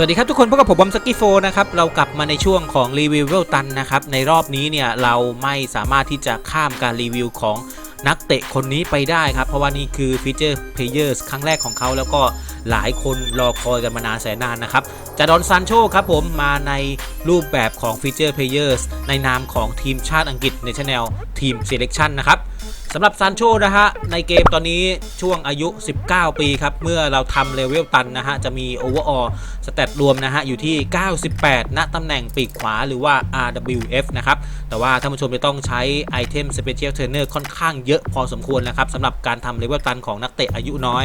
สวัสดีครับทุกคนพบกับผมบอมสกี้โฟนะครับเรากลับมาในช่วงของรีวิวเวลตันนะครับในรอบนี้เนี่ยเราไม่สามารถที่จะข้ามการรีวิวของนักเตะคนนี้ไปได้ครับ เพราะว่านี่คือฟีเจอร์เพลเยอร์ครั้งแรกของเขาแล้วก็หลายคนรอคอยกันมานานแสนนานนะครับจาดอนซานโชครับผมมาในรูปแบบของฟีเจอร์เพลเยอร์ในนามของทีมชาติอังกฤษในช anel ทีม Selection นะครับ สำหรับซานโชนะฮะ ในเกมตอนนี้ช่วงอายุ 19 ปีครับ เมื่อเราทำเลเวลตันนะฮะ จะมีโอเวอร์ออสเตตรวมนะฮะ อยู่ที่ 98 ณตำแหน่งปีกขวาหรือว่า RWF นะครับ แต่ว่าท่านผู้ชมจะต้องใช้ไอเทม Special Trainer ค่อนข้างเยอะพอสมควรนะครับสำหรับการทำเลเวลตันของนักเตะอายุน้อย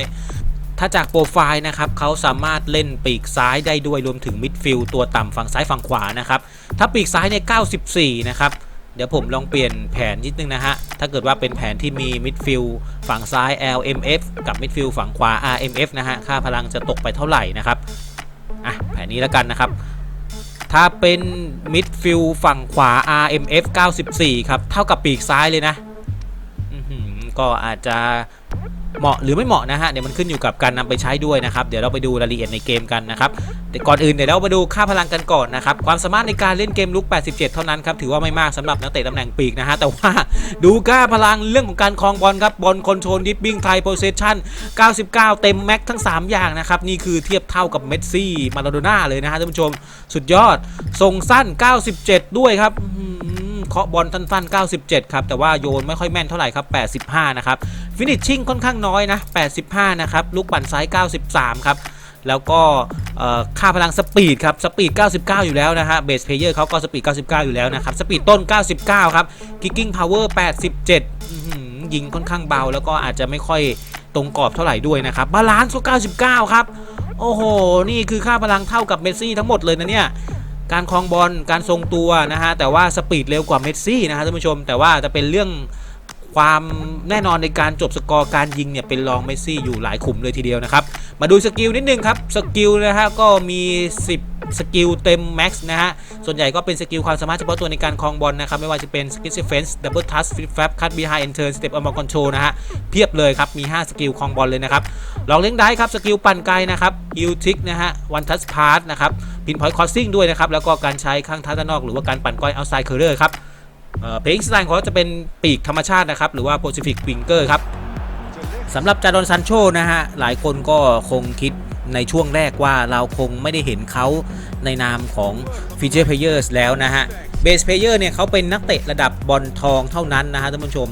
ถ้าจากโปรไฟล์นะครับเขาสามารถเล่นปีกซ้ายได้ด้วยรวมถึงมิดฟิลด์ตัวต่ำฝั่งซ้ายฝั่งขวานะครับ ถ้าปีกซ้ายเนี่ย94 นะครับ เดี๋ยวผมลองเปลี่ยนแผนนิดนึงนะฮะ ถ้าเกิดว่าเป็นแผนที่มีมิดฟิลฝั่งซ้าย LMF กับมิดฟิลฝั่งขวา RMF นะฮะ ค่าพลังจะตกไปเท่าไหร่นะครับ อะ แผนนี้แล้วกันนะครับ ถ้าเป็นมิดฟิลฝั่งขวา RMF 94 ครับ เท่ากับปีกซ้ายเลยนะ ก็อาจจะ เหมาะหรือไม่เหมาะนะฮะเดี๋ยวมันขึ้นอยู่กับการนำไปใช้ด้วยนะครับเดี๋ยวเราไปดูรายละเอียดในเกมกันนะครับแต่ก่อนอื่นเดี๋ยวเราไปดูค่าพลังกันก่อนนะครับความสามารถในการเล่นเกมลุก 87 เท่านั้นครับถือว่าไม่มากสำหรับนักเตะตำแหน่งปีกนะฮะแต่ว่าดูค่าพลังเรื่องของการครองบอลครับบอลคอนโทรลดิฟบิ้งไทยโพเซชัน99 เต็มแม็กทั้ง 3 อย่างนะครับนี่คือเทียบเท่ากับเมสซี่มาราโดน่าเลยนะฮะท่านผู้ชมสุดยอดส่งสั้น 97 ด้วยครับ เคาะบอลสั้นๆ 97 ครับ แต่ว่าโยนไม่ค่อยแม่นเท่าไหร่ครับ 85 นะครับ ฟินิชชิ่งค่อนข้างน้อยนะ 85 นะครับ ลูกปั่นซ้าย 93 ครับแล้วก็ค่าพลังสปีดครับสปีด 99 อยู่แล้วนะฮะเบสเพลเยอร์เขาก็สปีด 99 อยู่แล้วนะครับสปีดต้น 99 ครับกิกกิ้งพาวเวอร์ 87 ยิงค่อนข้างเบา แล้วก็อาจจะไม่ค่อยตรงกรอบเท่าไหร่ด้วยนะครับบาลานซ์ก็ 99 ครับ โอ้โห นี่คือค่าพลังเท่ากับเมสซี่ทั้งหมดเลยนะเนี่ย การคลองบอลการทรงตัวนะฮะแต่ว่าสปีดเร็วกว่าเมสซี่นะฮะท่านผู้ชม แต่ว่าจะเป็นเรื่องความแน่นอนในการจบสกอร์การยิงเนี่ยเป็นรองเมสซี่อยู่หลายขุมเลยทีเดียวนะครับ มาดูสกิลนิดนึงครับสกิลนะฮะก็มี 10 สกิลเต็มแม็กซ์นะฮะ ส่วนใหญ่ก็เป็นสกิลความสามารถเฉพาะตัวในการคลองบอลนะครับ ไม่ว่าจะเป็นสกิลเซฟเฟนส์ดับเบิลทัชฟิปแฟบคัตบีไฮเอนเทิร์นสเต็ปอัลมอนคอนโทรนะฮะ เพียบเลยครับ มี 5 สกิลคลองบอลเลยนะครับ ลองเล่นได้ครับ สกิลปั่นไกลนะครับฮิลทิกนะฮะวันทัชพาร์ทนะครับพินพอยต์คอสซิ่งด้วยนะครับแล้วก็การใช้ข้างท้าด้านนอกหรือว่าการปั่นก้อยเอาไซด์เคอร์เรอร์ครับเพลงสไตล์ของเขาจะเป็นปีกธรรมชาตินะครับหรือว่า Pacific Winger ครับ สำหรับจาดอนซันโชนะฮะ หลายคนก็คงคิดในช่วงแรกว่าเราคงไม่ได้เห็นเขาในนามของฟีเจอร์เพลเยอร์แล้วนะฮะเบสเพลเยอร์เนี่ยเขาเป็นนักเตะระดับบอลทองเท่านั้นนะฮะท่านผู้ชม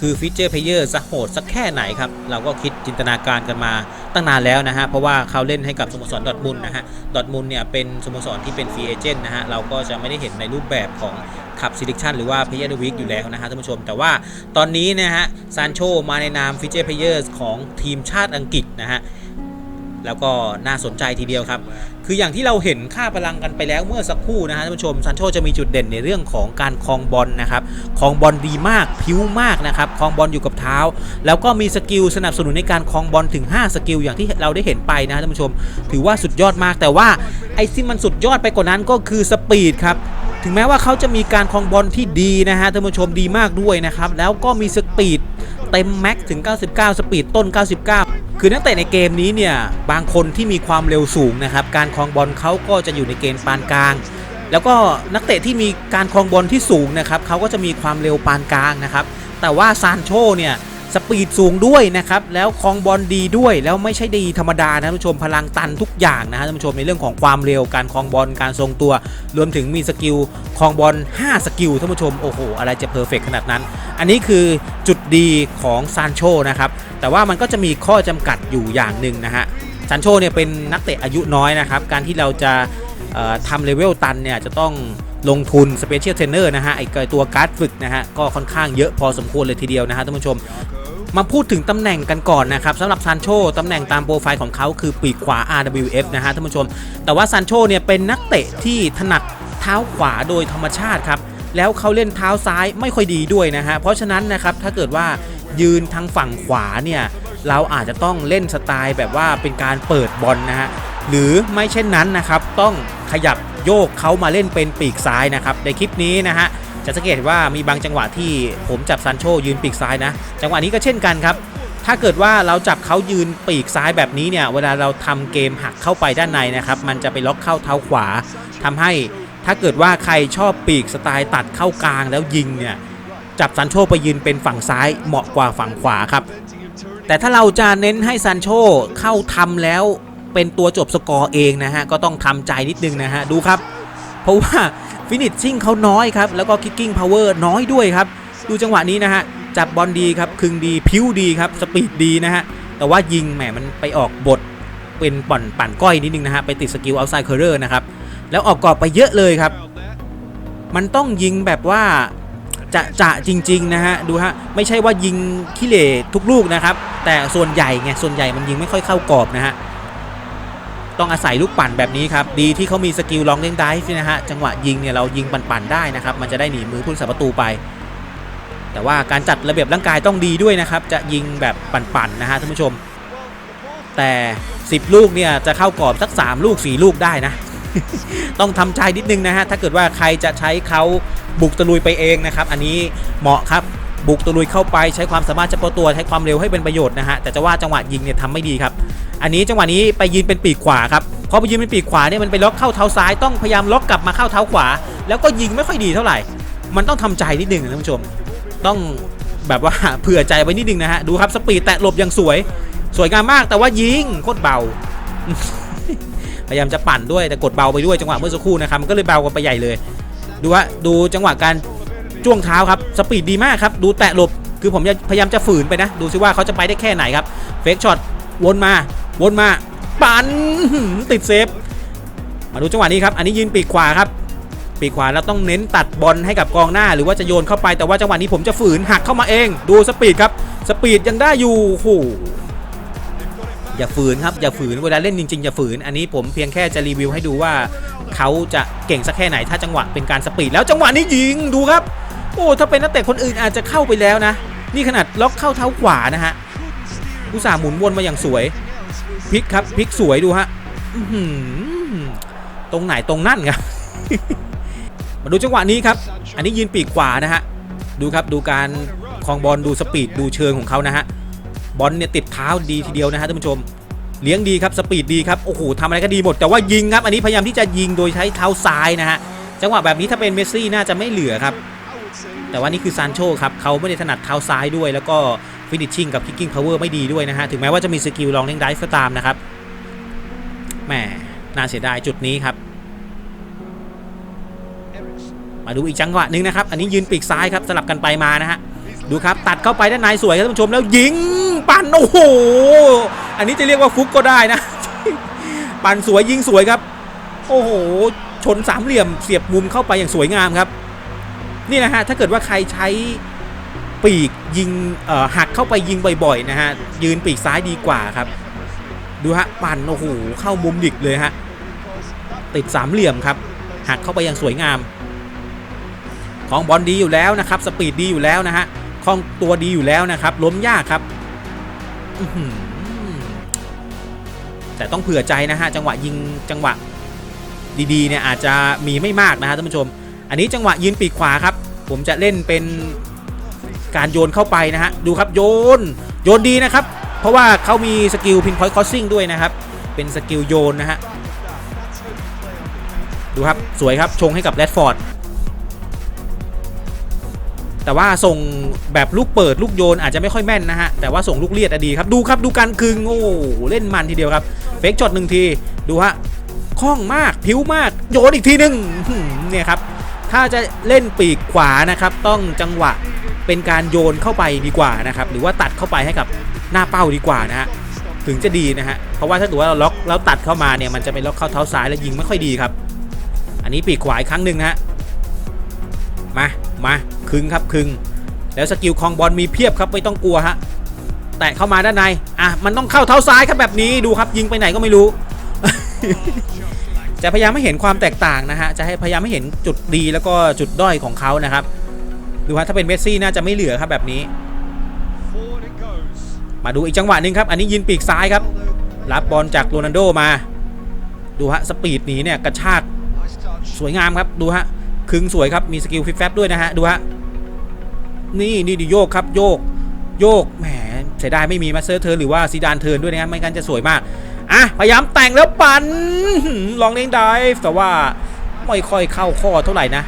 คือฟีเจอร์เพลเยอร์จะโหดสักแค่ไหนครับ เราก็คิดจินตนาการกันมาตั้งนานแล้วนะฮะ เพราะว่าเขาเล่นให้กับสโมสรดอทมุนด์นะฮะดอทมุนด์เนี่ยเป็นสโมสรที่เป็นฟรีเอเจนต์นะฮะ เราก็จะไม่ได้เห็นในรูปแบบของ ขับซิลิชันหรือว่าเพเยอร์เดวิกอยู่แล้วนะฮะท่านผู้ชม แต่ว่าตอนนี้นะฮะซานโชมาในนามฟีเจอร์เพลเยอร์ของทีมชาติอังกฤษนะฮะแล้วก็น่าสนใจทีเดียวครับ คืออย่างที่เราเห็นค่าพลังกันไปแล้วเมื่อสักครู่นะฮะท่านผู้ชมซันโชจะมีจุดเด่นในเรื่องของการคลองบอลนะครับคลองบอลดีมากพิ้วมากนะครับคลองบอลอยู่กับเท้า แล้วก็มีสกิลสนับสนุนในการคลองบอลถึง 5 สกิลอย่างที่เราได้เห็นไปนะฮะท่านผู้ชม ถือว่าสุดยอดมากแต่ว่าไอ้ที่มันสุดยอดไปกว่านั้นก็คือสปีดครับ ถึงแม้ว่าเขาจะมีการคลองบอลที่ดีนะฮะท่านผู้ชมดีมากด้วยนะครับ แล้วก็มีสปีดเต็มแม็กถึง 99 สปีดต้น 99 คือนักเตะในเกมนี้เนี่ย บางคนที่มีความเร็วสูงนะครับ การคลองบอลเขาก็จะอยู่ในเกณฑ์ปานกลาง แล้วก็นักเตะที่มีการคลองบอลที่สูงนะครับเขาก็จะมีความเร็วปานกลางนะครับ แต่ว่าซานโชเนี่ย สปีดสูงด้วยนะครับ แล้วคลองบอลดีด้วย แล้วไม่ใช่ดีธรรมดานะท่านผู้ชมพลังตันทุกอย่างนะฮะท่านผู้ชมในเรื่องของความเร็วการคลองบอลการทรงตัว รวมถึงมีสกิลคลองบอล5 สกิลท่านผู้ชมโอ้โหอะไรจะเพอร์เฟกขนาดนั้น อันนี้คือจุดดีของซานโชนะครับแต่ว่ามันก็จะมีข้อจำกัดอยู่อย่างหนึ่งนะฮะซานโชเนี่ยเป็นนักเตะอายุน้อยนะครับการที่เราจะทำเลเวลตันเนี่ยจะต้องลงทุนสเปเชียลเทรนเนอร์นะฮะไอตัวการ์ดฝึกนะฮะก็ค่อนข้างเยอะพอสมควรเลยทีเดียวนะฮะท่านผู้ชม มาพูดถึงตำแหน่งกันก่อนนะครับสำหรับซานโชตำแหน่งตามโปรไฟล์ของเขาคือปีกขวา RWF นะฮะท่านผู้ชม แต่ว่าซานโชเนี่ยเป็นนักเตะที่ถนัดเท้าขวาโดยธรรมชาติครับ แล้วเขาเล่นเท้าซ้ายไม่ค่อยดีด้วยนะฮะ เพราะฉะนั้นนะครับถ้าเกิดว่ายืนทางฝั่งขวาเนี่ยเราอาจจะต้องเล่นสไตล์แบบว่าเป็นการเปิดบอลนะฮะหรือไม่เช่นนั้นนะครับต้องขยับโยกเขามาเล่นเป็นปีกซ้ายนะครับในคลิปนี้นะฮะ จะสังเกตว่ามีบางจังหวะที่ผมจับซานโชยืนปีกซ้ายนะ จังหวะนี้ก็เช่นกันครับถ้าเกิดว่าเราจับเขายืนปีกซ้ายแบบนี้เนี่ยเวลาเราทำเกมหักเข้าไปด้านในนะครับมันจะไปล็อกเข้าเท้าขวาทำให้ถ้าเกิดว่าใครชอบปีกสไตล์ตัดเข้ากลางแล้วยิงเนี่ยจับซันโชไปยืนเป็นฝั่งซ้ายเหมาะกว่าฝั่งขวาครับ แต่ถ้าเราจะเน้นให้ซันโชเข้าทำแล้วเป็นตัวจบสกอร์เองนะฮะก็ต้องทำใจนิดนึงนะฮะดูครับ เพราะว่า ฟินิชชิ่งเขาน้อยครับ แล้วก็คิกกิ้งพาวเวอร์น้อยด้วยครับ ดูจังหวะนี้นะฮะ จับบอลดีครับ คึงดีพิ้วดีครับ สปีดดีนะฮะ แต่ว่ายิงแหมมันไปออกบทเป็นปั่นปั่นก้อยนิดนึงนะฮะ ไปติดสกิลเอาไซด์เคอร์เรอร์นะครับ แล้วออกกรอบไปเยอะเลยครับ มันต้องยิงแบบว่าจะจะจริงๆนะฮะ ดูฮะ ไม่ใช่ว่ายิงขี้เหร่ทุกลูกนะครับ แต่ส่วนใหญ่ไง ส่วนใหญ่มันยิงไม่ค่อยเข้ากรอบนะฮะ ต้องอาศัยลูกปั่นแบบนี้ครับ ดีที่เขามีสกิลลองเล่นได้นะฮะ จังหวะยิงเนี่ยเรายิงปั่นๆได้นะครับ มันจะได้หนีมือผู้รักษาประตูไป แต่ว่าการจัดระเบียบร่างกายต้องดีด้วยนะครับ จะยิงแบบปั่นๆนะฮะท่านผู้ชม แต่ 10 ลูกเนี่ยจะเข้ากรอบสัก 3 ลูก 4 ลูกได้นะ ต้องทำใจนิดนึงนะฮะ ถ้าเกิดว่าใครจะใช้เขาบุกตะลุยไปเองนะครับ อันนี้เหมาะครับ บุกตะลุยเข้าไปใช้ความสามารถเฉพาะตัวใช้ความเร็วให้เป็นประโยชน์นะฮะ แต่จะว่าจังหวะยิงเนี่ยทำไม่ดีครับ อันนี้จังหวะนี้ไปยืนเป็นปีกขวาครับพอไปยืนเป็นปีกขวาเนี่ยมันไปล็อกเข้าเท้าซ้ายต้องพยายามล็อกกลับมาเข้าเท้าขวา แล้วก็ยิงไม่ค่อยดีเท่าไหร่ มันต้องทำใจนิดนึงนะท่านผู้ชม ต้องแบบว่าเผื่อใจไว้นิดนึงนะฮะดูครับสปีดแตะหลบอย่างสวย สวยงามมากแต่ว่ายิงโคตรเบา พยายามจะปั่นด้วยแต่กดเบาไปด้วยจังหวะเมื่อสักครู่นะครับมันก็เลยเบากันไปใหญ่เลย ดูฮะดูจังหวะการจ้วงเท้าครับสปีดดีมากครับดูแตะหลบคือผมจะพยายามจะฝืนไปนะ ดูซิว่าเขาจะไปได้แค่ไหนครับเฟกช็อตวนมา วนมาปั่นติดเซฟ มาดูจังหวะนี้ครับ อันนี้ยืนปีกขวาครับ ปีกขวาแล้วต้องเน้นตัดบอลให้กับกองหน้า หรือว่าจะโยนเข้าไปแต่ว่าจังหวะนี้ผมจะฝืนหักเข้ามาเอง ดูสปีดครับ สปีดยังได้อยู่โอ้โหอย่าฝืนครับอย่าฝืนเวลาเล่นจริงๆอย่าฝืน อันนี้ผมเพียงแค่จะรีวิวให้ดูว่าเขาจะเก่งสักแค่ไหนถ้าจังหวะเป็นการสปีดแล้วจังหวะนี้ยิงดูครับ โอ้ถ้าเป็นนักเตะคนอื่นอาจจะเข้าไปแล้วนะ นี่ขนาดล็อกเข้าเท้าขวานะฮะอุตส่าห์หมุนวนมาอย่างสวย พลิกครับพลิกสวยดูฮะตรงไหนตรงนั่นครับ มาดูจังหวะนี้ครับ อันนี้ยืนปีกขวานะฮะ ดูครับดูการคลองบอลดูสปีดดูเชิงของเขานะฮะ บอลเนี่ยติดเท้าดีทีเดียวนะฮะท่านผู้ชม เลี้ยงดีครับสปีดดีครับ โอ้โหทำอะไรก็ดีหมด แต่ว่ายิงครับ อันนี้พยายามที่จะยิงโดยใช้เท้าซ้ายนะฮะ จังหวะแบบนี้ถ้าเป็นเมสซี่น่าจะไม่เหลือครับ แต่ว่านี่คือซานโชครับ เขาไม่ได้ถนัดเท้าซ้ายด้วย แล้วก็ ฟินิชชิ่งกับคิกกิ้งพาวเวอร์ไม่ดีด้วยนะฮะ ถึงแม้ว่าจะมีสกิลลองเล่นได้ก็ตามนะครับแหมน่าเสียดายจุดนี้ครับ มาดูอีกจังหวะหนึ่งนะครับ อันนี้ยืนปีกซ้ายครับสลับกันไปมานะฮะดูครับตัดเข้าไปด้านในสวยครับท่านผู้ชมแล้วยิงปั่นโอ้โหอันนี้จะเรียกว่าฟุกก็ได้นะ ปั่นสวยยิงสวยครับ โอ้โหชนสามเหลี่ยมเสียบมุมเข้าไปอย่างสวยงามครับ นี่นะฮะถ้าเกิดว่าใครใช้ ปีกยิงหักเข้าไปยิงบ่อยๆนะฮะยืนปีกซ้ายดีกว่าครับ ดูฮะปั่นโอ้โหเข้ามุมดิกเลยฮะติดสามเหลี่ยมครับหักเข้าไปอย่างสวยงาม ของบอลดีอยู่แล้วนะครับ สปีดดีอยู่แล้วนะฮะคล่องตัวดีอยู่แล้วนะครับ ล้มยากครับแต่ต้องเผื่อใจนะฮะจังหวะยิงจังหวะดีๆเนี่ยอาจจะมีไม่มากนะฮะท่านผู้ชม อันนี้จังหวะยืนปีกขวาครับ ผมจะเล่นเป็น การโยนเข้าไปนะฮะดูครับโยนโยนดีนะครับ เพราะว่าเขามีสกิลพินพอยต์คอสซิ่งด้วยนะครับ เป็นสกิลโยนนะฮะดูครับสวยครับชงให้กับแรดฟอร์ดแต่ว่าส่งแบบลูกเปิดลูกโยนอาจจะไม่ค่อยแม่นนะฮะ แต่ว่าส่งลูกเลียดอะดีครับ ดูครับดูการคึงโอ้เล่นมันทีเดียวครับเฟกช็อตหนึ่งทีดูฮะคล่องมากผิวมากโยนอีกทีหนึ่งเนี่ยครับ ถ้าจะเล่นปีกขวานะครับ ต้องจังหวะ เป็นการโยนเข้าไปดีกว่านะครับ หรือว่าตัดเข้าไปให้กับหน้าเป้าดีกว่านะฮะถึงจะดีนะฮะเพราะว่าถ้าเกิดว่าเราล็อกแล้วตัดเข้ามาเนี่ยมันจะไปล็อกเข้าเท้าซ้ายแล้วยิงไม่ค่อยดีครับ อันนี้ปีกขวาอีกครั้งหนึ่งนะฮะมามาคึงครับคึง แล้วสกิลคลองบอลมีเพียบครับไม่ต้องกลัวฮะแตะเข้ามาด้านในอะมันต้องเข้าเท้าซ้ายครับแบบนี้ดูครับ ยิงไปไหนก็ไม่รู้ จะพยายามไม่เห็นความแตกต่างนะฮะจะให้พยายามไม่เห็นจุดดีแล้วก็จุดด้อยของเขานะครับ ดูฮะถ้าเป็นเมสซี่น่าจะไม่เหลือครับแบบนี้ มาดูอีกจังหวะหนึ่งครับ อันนี้ยินปีกซ้ายครับ รับบอลจากโรนัลโดมา ดูฮะสปีดหนีเนี่ยกระชากสวยงามครับดูฮะคึงสวยครับมีสกิลฟิปแฟบด้วยนะฮะดูฮะนี่นี่ดิโยกครับโยกโยกแหมเสียดายไม่มีมาเตอร์เทิร์นหรือว่าซีดานเทิร์นด้วยนะครับไม่งั้นจะสวยมากอะพยายามแต่งแล้วปันลองเล่นได้แต่ว่าไม่ค่อยเข้าข้อเท่าไหร่นะ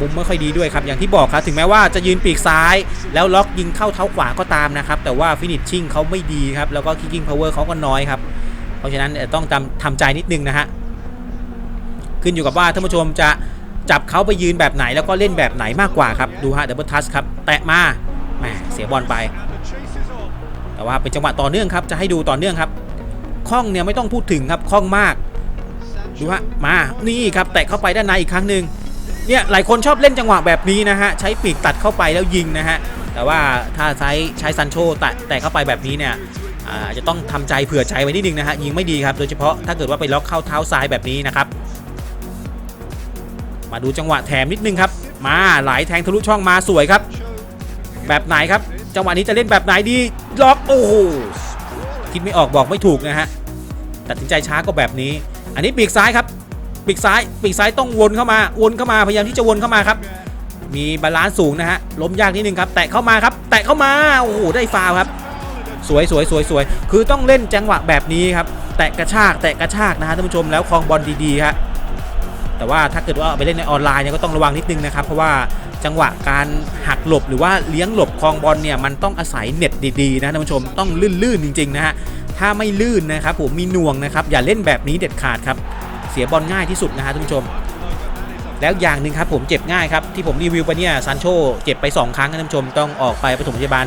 มุมไม่ค่อยดีด้วยครับอย่างที่บอกครับถึงแม้ว่าจะยืนปีกซ้าย แล้วล็อกยิงเข้าเท้าขวาก็ตามนะครับแต่ว่าฟินิชชิ่งเขาไม่ดีครับแล้วก็คิกกิ้งพาวเวอร์เขาก็น้อยครับเพราะฉะนั้นต้องทำทำใจนิดนึงนะฮะขึ้นอยู่กับว่าท่านผู้ชมจะจับเขาไปยืนแบบไหนแล้วก็เล่นแบบไหนมากกว่าครับดูฮะดับเบิลทัชครับแตะมาแหมเสียบอลไป แต่ว่าเป็นจังหวะต่อเนื่องครับจะให้ดูต่อเนื่องครับคล่องเนี่ยไม่ต้องพูดถึงครับคล่องมากดูฮะมานี่ครับแตะเข้าไปด้านในอีกครั้งหนึ่ง เนี่ยหลายคนชอบเล่นจังหวะแบบนี้นะฮะ ใช้ปีกตัดเข้าไปแล้วยิงนะฮะ แต่ว่าถ้าใช้ใช้ซันโชแตะแตะเข้าไปแบบนี้เนี่ยอาจะต้องทำใจเผื่อใจไว้นิดนึงนะฮะยิงไม่ดีครับ โดยเฉพาะถ้าเกิดว่าไปล็อกเข้าเท้าซ้ายแบบนี้นะครับ มาดูจังหวะแถมนิดนึงครับ มาไหลแทงทะลุช่องมาสวยครับ แบบไหนครับ จังหวะนี้จะเล่นแบบไหนดีล็อกโอ้โหคิดไม่ออกบอกไม่ถูกนะฮะตัดสินใจช้าก็แบบนี้ อันนี้ปีกซ้ายครับ ปีกซ้ายปีกซ้ายต้องวนเข้ามาวนเข้ามาพยายามที่จะวนเข้ามาครับ มีบาลานซ์สูงนะฮะล้มยากนิดนึงครับ แตะเข้ามาครับ แตะเข้ามาโอ้โหได้ฟาวครับ สวยสวยสวยสวยคือต้องเล่นจังหวะแบบนี้ครับแตะกระชากแตะกระชากนะฮะท่านผู้ชมแล้วคลองบอลดีๆฮะแต่ว่าถ้าเกิดว่าเอาไปเล่นในออนไลน์เนี่ยก็ต้องระวังนิดนึงนะครับ เพราะว่าจังหวะการหักหลบหรือว่าเลี้ยงหลบคลองบอลเนี่ยมันต้องอาศัยเน็ตดีๆนะท่านผู้ชมต้องลื่นๆจริงๆนะฮะถ้าไม่ลื่นนะครับผมมีหน่วงนะครับอย่าเล่นแบบนี้เด็ดขาดครับ เสียบอลง่ายที่สุดนะฮะท่านผู้ชม แล้วอย่างหนึ่งครับผมเจ็บง่ายครับ ที่ผมรีวิวไปเนี่ยซานโชเจ็บไป 2 ครั้งนะท่านผู้ชมต้องออกไปปฐมพยาบาล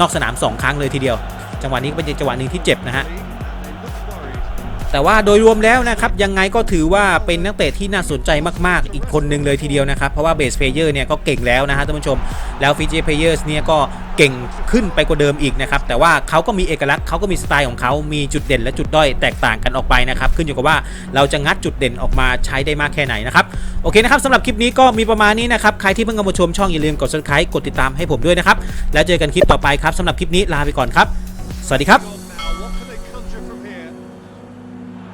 นอกสนาม 2 ครั้งเลยทีเดียว จังหวะนี้เป็นจังหวะหนึ่งที่เจ็บนะฮะ แต่ว่าโดยรวมแล้วนะครับยังไงก็ถือว่าเป็นนักเตะที่น่าสนใจมาก ๆ อีกคนหนึ่งเลยทีเดียวนะครับ เพราะว่าเบสเพเยอร์เนี่ยก็เก่งแล้วนะฮะท่านผู้ชม แล้วฟีเจเพเยอร์เนี่ยก็เก่งขึ้นไปกว่าเดิมอีกนะครับ แต่ว่าเขาก็มีเอกลักษณ์เขาก็มีสไตล์ของเขามีจุดเด่นและจุดด้อยแตกต่างกันออกไปนะครับ ขึ้นอยู่กับว่าเราจะงัดจุดเด่นออกมาใช้ได้มากแค่ไหนนะครับโอเคนะครับสำหรับคลิปนี้ก็มีประมาณนี้นะครับใครที่เพิ่งเข้ามาชมช่องอย่าลืมกด subscribe กดติดตามให้ผมด้วยนะครับแล้วเจอกันคลิปต่อไปครับสำหรับคลิปนี้ลาไปก่อนครับ สวัสดีครับ